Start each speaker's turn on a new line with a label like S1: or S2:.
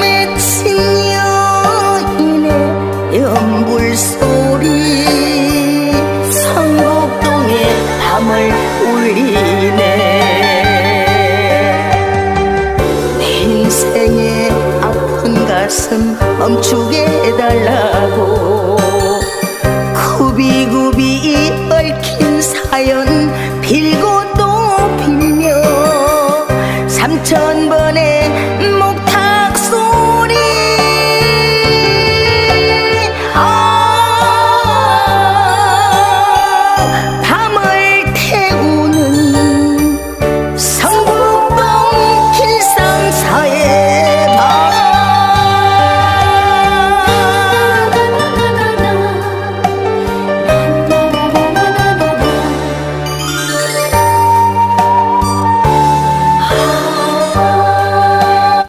S1: 맺힌 여인의 연불 소리. 성곡동의 밤을 울리네. 인생의 아픈 가슴 멈추게 해달라고. 구비구비 얽힌 사연 빌고 또 빌며 삼천 번의